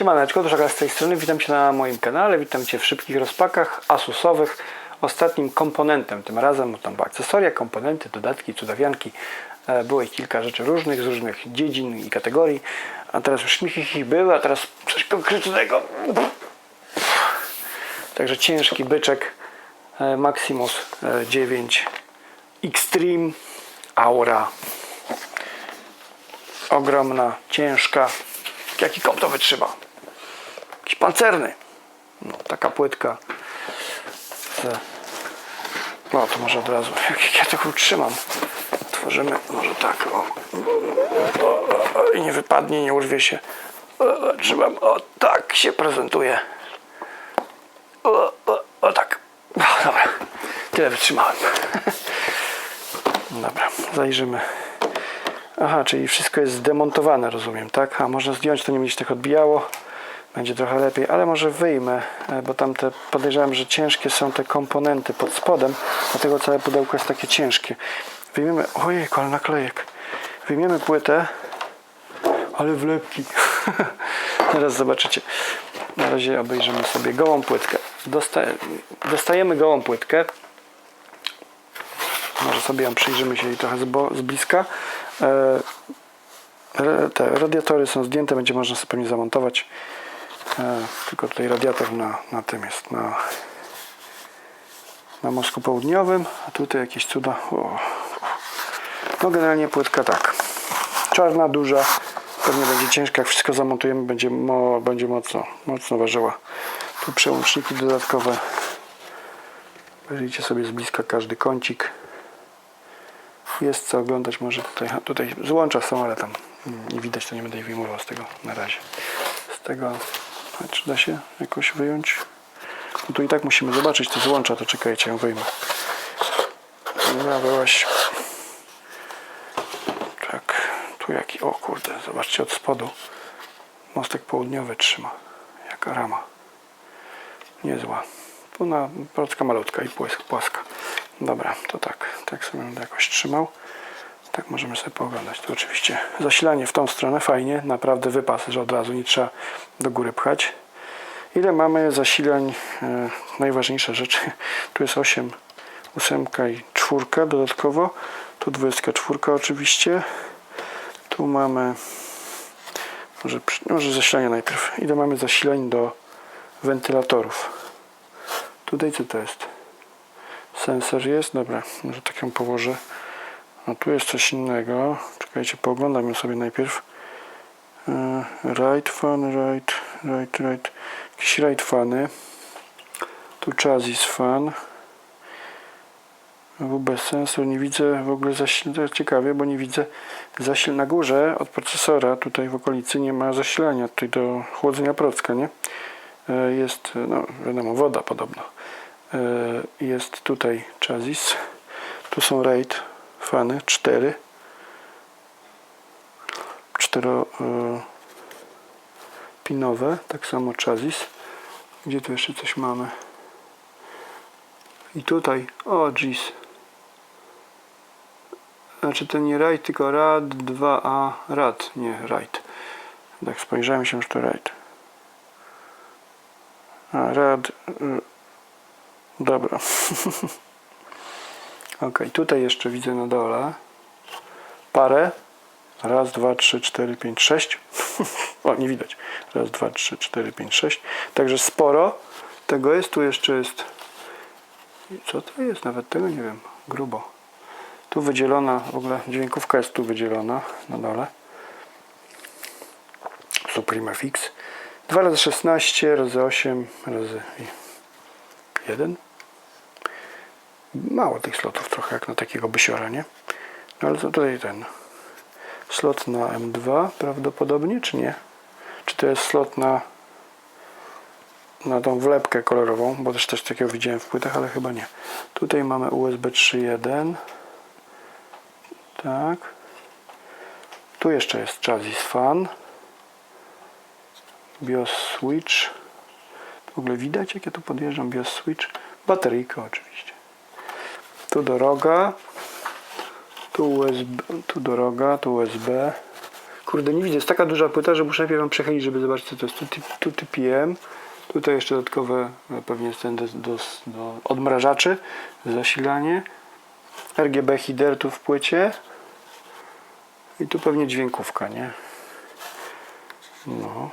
Siemaneczko, Duszaka z tej strony, witam Cię na moim kanale, witam Cię w szybkich rozpakach asusowych. Ostatnim komponentem, tym razem, tam była akcesoria, komponenty, dodatki, cudawianki. E, Było ich kilka rzeczy różnych, z różnych dziedzin i kategorii. A teraz już śmichy były, a teraz coś konkretnego. Także ciężki byczek e, Maximus e, 9 Extreme Aura. Ogromna, ciężka. Jaki kop to wytrzyma? Pancerny. No, taka płytka. No to może od razu. Jak ja to utrzymam. Tworzymy może tak. O. I nie wypadnie, nie urwie się. O, trzymam. O tak się prezentuje. O, o, o tak. No, dobra. Tyle wytrzymałem. Dobra, zajrzymy. Aha, czyli wszystko jest zdemontowane, rozumiem, tak? A można zdjąć, to nie będzie tak odbijało. Będzie trochę lepiej, ale może wyjmę, e, bo tam te podejrzewam, że ciężkie są te komponenty pod spodem, dlatego całe pudełko jest takie ciężkie. Wyjmiemy, ojej, ale naklejek. Wyjmiemy płytę, ale wlepki. Zaraz zobaczycie. Na razie obejrzymy sobie gołą płytkę. Dosta dostajemy gołą płytkę. Może sobie ją przyjrzymy się jej trochę z, z bliska. E, te radiatory są zdjęte, będzie można sobie pewnie zamontować. E, tylko tutaj radiator na, na tym jest, na, na mostku południowym, a tutaj jakieś cuda. O. No generalnie płytka tak. Czarna, duża, pewnie będzie ciężka, jak wszystko zamontujemy, będzie, mo, będzie mocno, mocno ważyła. Tu przełączniki dodatkowe. Wyjrzyjcie sobie z bliska każdy kącik. Jest co oglądać, może tutaj, tutaj złącza są, ale tam nie widać, to nie będę ich wyjmował z tego na razie. Z tego, czy da się jakoś wyjąć? No tu i tak musimy zobaczyć te złącza, to czekajcie, ją wyjmę. No, byłaś. Tak, tu jaki, o kurde, zobaczcie od spodu. Mostek południowy trzyma, jaka rama. Niezła. Tu na procka malutka i płaska. Dobra, to tak, tak sobie będę jakoś trzymał. Tak możemy sobie pooglądać. Tu oczywiście zasilanie w tą stronę, fajnie, naprawdę wypas, że od razu nie trzeba do góry pchać. Ile mamy zasilań? E, najważniejsze rzeczy. Tu jest 8, 8 i 4 dodatkowo. Tu 24 oczywiście. Tu mamy może, przy- może zasilanie najpierw. Ile mamy zasilań do wentylatorów? Tutaj co to jest? Sensor jest? Dobra, może tak ją położę. A tu jest coś innego. Czekajcie, pooglądam ją sobie najpierw. E, Right fan, right, right, right. Jakieś right fany. Tu chassis fan. WB sensor, nie widzę w ogóle zasilania, jest ciekawie, bo nie widzę zasil na górze od procesora, tutaj w okolicy nie ma zasilania, tutaj do chłodzenia procka, nie? E, Jest, no wiadomo, woda podobno. E, Jest tutaj chassis, tu są RAID fany, cztery. Cztero e, tak samo chassis. Gdzie tu jeszcze coś mamy? I tutaj, o jeez. Znaczy to nie RAID, tylko RAD 2A, RAD, nie RAID. Tak spojrzałem się, że to RAID. A, RAD, y, dobra. ok, tutaj jeszcze widzę na dole parę. Raz, dwa, trzy, cztery, pięć, sześć. o, nie widać. Raz, dwa, trzy, cztery, pięć, sześć. Także sporo tego jest. Tu jeszcze jest. Co to jest? Nawet tego nie wiem. Grubo. Tu wydzielona, w ogóle dźwiękówka jest tu wydzielona na dole. Supreme FX. 2 razy 16 razy 8 razy 1. Mało tych slotów, trochę jak na takiego bysiora, nie? No ale to tutaj ten slot na M2 prawdopodobnie, czy nie? Czy to jest slot na na tą wlepkę kolorową, bo też coś takiego widziałem w płytach, ale chyba nie. Tutaj mamy USB 3.1 tak. Tu jeszcze jest chassis fan. BIOS switch. W ogóle widać jak ja tu podjeżdżam BIOS switch. Bateryjka oczywiście. Tu doroga. Tu USB, tu doroga, tu USB. Kurde, nie widzę. Jest taka duża płyta, że muszę najpierw ją przechylić, żeby zobaczyć co to jest. Tu, tu TPM. Tutaj jeszcze dodatkowe, e, pewnie jest ten do, do, do odmrażaczy, zasilanie. RGB header tu w płycie. I tu pewnie dźwiękówka, nie? No.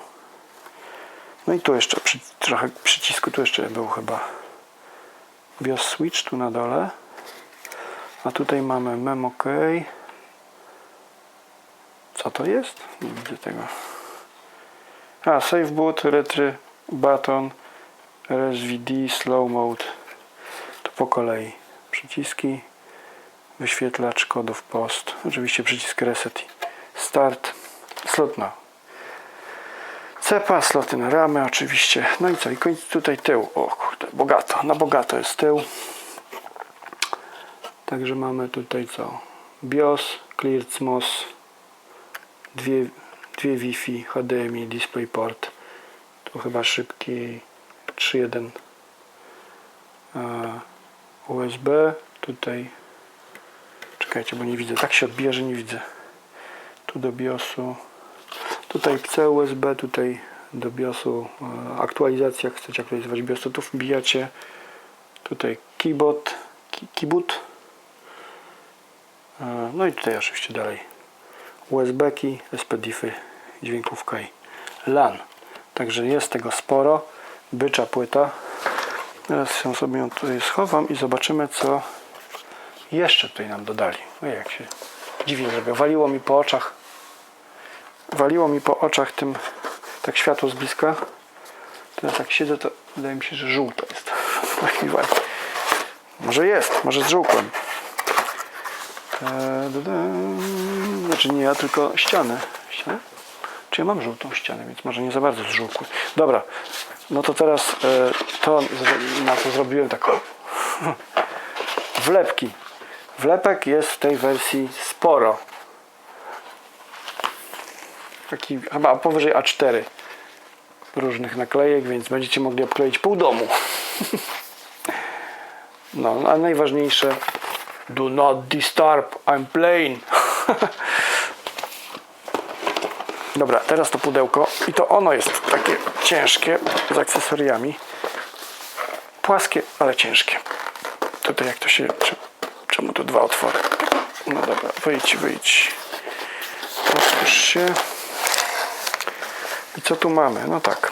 No i tu jeszcze przy, trochę przycisku, tu jeszcze był chyba BIOS switch tu na dole. A tutaj mamy MemOK. Co to jest? Nie widzę tego. A, Save Boot, Retry, Button, RSVD, Slow Mode. To po kolei. Przyciski, wyświetlacz kodów post. Oczywiście przycisk Reset Start. Slot na cepa, sloty na ramę oczywiście. No i co? I tutaj tył. O kurde, bogato. Na bogato jest tył. Także mamy tutaj co? BIOS, ClearCMOS, dwie, dwie Wi-Fi, HDMI, DisplayPort. Tu chyba szybki 3.1 e, USB. Tutaj czekajcie, bo nie widzę. Tak się odbija, że nie widzę. Tu do BIOSu. Tutaj C USB, tutaj do BIOSu e, aktualizacja. Chcecie aktualizować BIOS, to tu wbijacie. Tutaj keyboard, key- keyboot. E, No i tutaj oczywiście dalej USB-ki, SPDIFy, dźwiękówka i LAN. Także jest tego sporo. Bycza płyta. Teraz ją sobie ją tutaj schowam i zobaczymy co jeszcze tutaj nam dodali. No jak się dziwnie zrobiło. Waliło mi po oczach. Waliło mi po oczach tym tak światło z bliska. Teraz jak siedzę to wydaje mi się, że żółto jest. Tak wali. Może jest, może z żółkiem. Da. Znaczy nie ja, tylko ściany. ściany. Czy ja mam żółtą ścianę, więc może nie za bardzo zżółkły. Dobra, no to teraz e, to, na co zrobiłem tak. Wlepki. Wlepek jest w tej wersji sporo. Taki chyba powyżej A4 różnych naklejek, więc będziecie mogli obkleić pół domu. No, a najważniejsze Do not disturb, I'm playing. Dobra, teraz to pudełko i to ono jest takie ciężkie z akcesoriami. Płaskie, ale ciężkie. Tutaj jak to się... Czemu tu dwa otwory? No dobra, wyjdź, wyjdź. Otwórz się. I co tu mamy? No tak.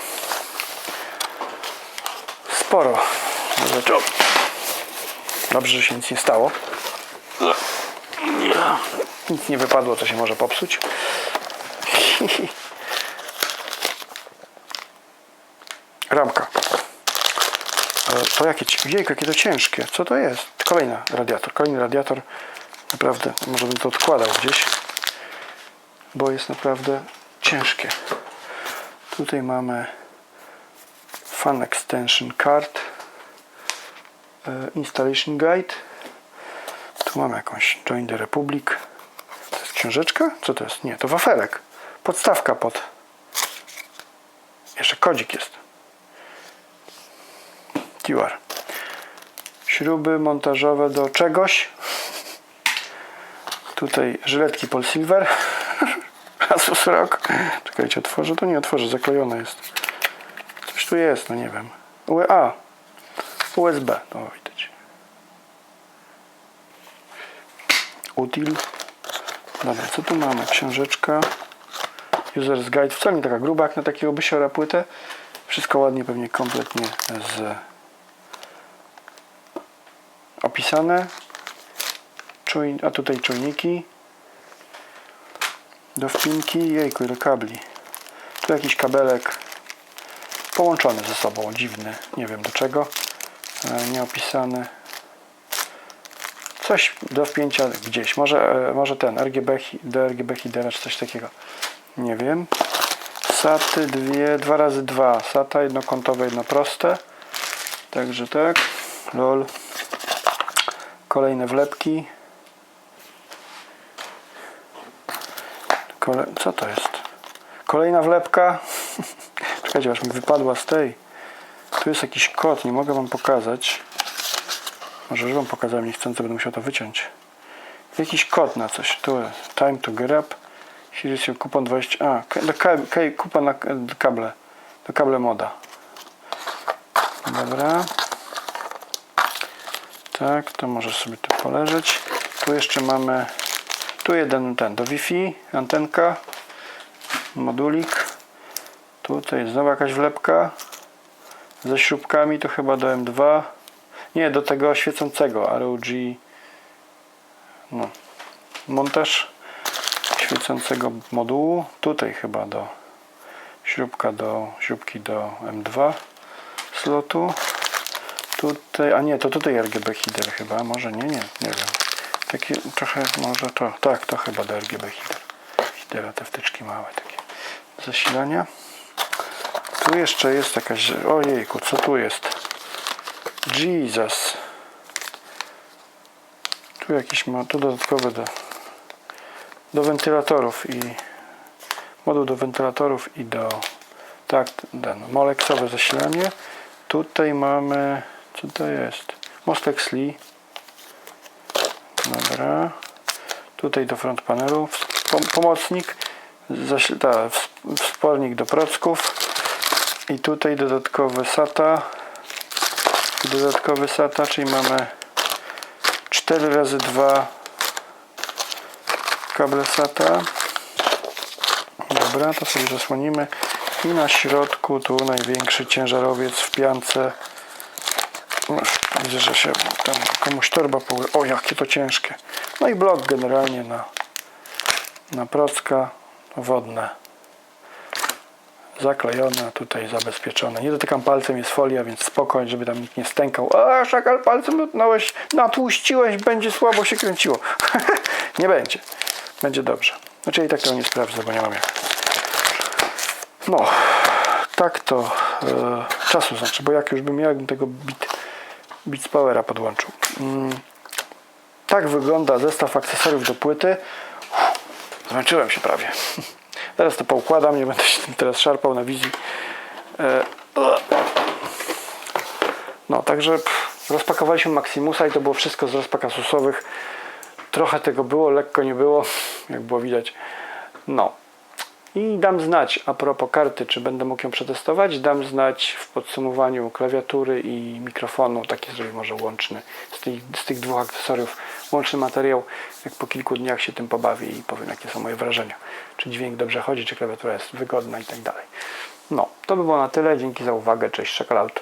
Sporo! Dobrze, że się nic nie stało. Nic nie wypadło, co się może popsuć. Ramka. To jakie, jejku, jakie to ciężkie. Co to jest? Kolejny radiator. Kolejny radiator. Naprawdę, może bym to odkładał gdzieś. Bo jest naprawdę ciężkie. Tutaj mamy Fan Extension Card. e, Installation Guide. Tu mamy jakąś Join the Republic. To jest książeczka? Co to jest? Nie, to wafelek. Podstawka pod. Jeszcze kodzik jest. QR. Śruby montażowe do czegoś. Tutaj żyletki Paul Silver. Asus Rock. Czekajcie, otworzę. To nie otworzę, zaklejone jest. Coś tu jest, no nie wiem. A. USB. No widać. Util. Dobra, co tu mamy? Książeczka. User's Guide. Wcale nie taka gruba jak na takiego bysiora płytę. Wszystko ładnie, pewnie kompletnie z opisane. Czuj, a tutaj czujniki. Do wpinki. Jejku, ile kabli. Tu jakiś kabelek połączony ze sobą. Dziwny. Nie wiem do czego. E, Nieopisany. Coś do wpięcia gdzieś. Może, e, może ten RGB, do RGB headera czy coś takiego. Nie wiem. Saty dwie, dwa razy dwa. Sata jednokątowe, jedno proste. Także tak. LOL. Kolejne wlepki. Kole... Co to jest? Kolejna wlepka. Czekajcie, aż mi wypadła z tej. Tu jest jakiś kod, nie mogę wam pokazać. Może wam pokazałem niechcący, będę musiał to wyciąć. Jakiś kod na coś. Tu time to grab. Sirius kupon 20. A, do kupon na kable. Do kable moda. Dobra. Tak, to może sobie tu poleżeć. Tu jeszcze mamy. Tu jeden ten do Wi-Fi, antenka, modulik. Tutaj znowu jakaś wlepka ze śrubkami, to chyba do M2. Nie, do tego świecącego ROG. No. Montaż świecącego modułu. Tutaj chyba do śrubka do śrubki do M2 slotu. Tutaj, a nie, to tutaj RGB header chyba, może nie, nie, nie wiem. Taki trochę, może to, tak, to chyba do RGB header. Headera, te wtyczki małe takie. Zasilania. Tu jeszcze jest jakaś, ojejku, co tu jest? Jesus. Tu jakiś ma, tu dodatkowe do, do wentylatorów i moduł do wentylatorów i do tak, ten moleksowe zasilanie. Tutaj mamy, co to jest? Mostek SLI. Dobra. Tutaj do front panelu pom- pomocnik, zasil- ta, ws- wspornik do procków i tutaj dodatkowy SATA i dodatkowy SATA, czyli mamy 4 razy 2 kable SATA. Dobra, to sobie zasłonimy. I na środku tu największy ciężarowiec w piance. No, widzę, że się tam komuś torba poły... o jakie to ciężkie. No i blok generalnie na na procka wodne zaklejone, tutaj zabezpieczone. Nie dotykam palcem, jest folia, więc spokojnie, żeby tam nikt nie stękał. A, szakal palcem dotknąłeś, natłuściłeś, będzie słabo się kręciło. nie będzie. Będzie dobrze. Znaczy i tak tego nie sprawdzę, bo nie mam jak. No, tak to e, czasu znaczy, bo jak już bym miał, jakbym tego bit, z powera podłączył. Mm, tak wygląda zestaw akcesoriów do płyty. Zmęczyłem się prawie. Teraz to poukładam, nie będę się teraz szarpał na wizji. E, No, także rozpakowaliśmy Maximusa i to było wszystko z rozpakasusowych. Trochę tego było, lekko nie było, jak było widać. No. I dam znać a propos karty, czy będę mógł ją przetestować. Dam znać w podsumowaniu klawiatury i mikrofonu. Taki zrobię może łączny z tych, z tych dwóch akcesoriów. Łączny materiał, jak po kilku dniach się tym pobawię i powiem, jakie są moje wrażenia. Czy dźwięk dobrze chodzi, czy klawiatura jest wygodna i tak dalej. No, to by było na tyle. Dzięki za uwagę. Cześć, Czekolad.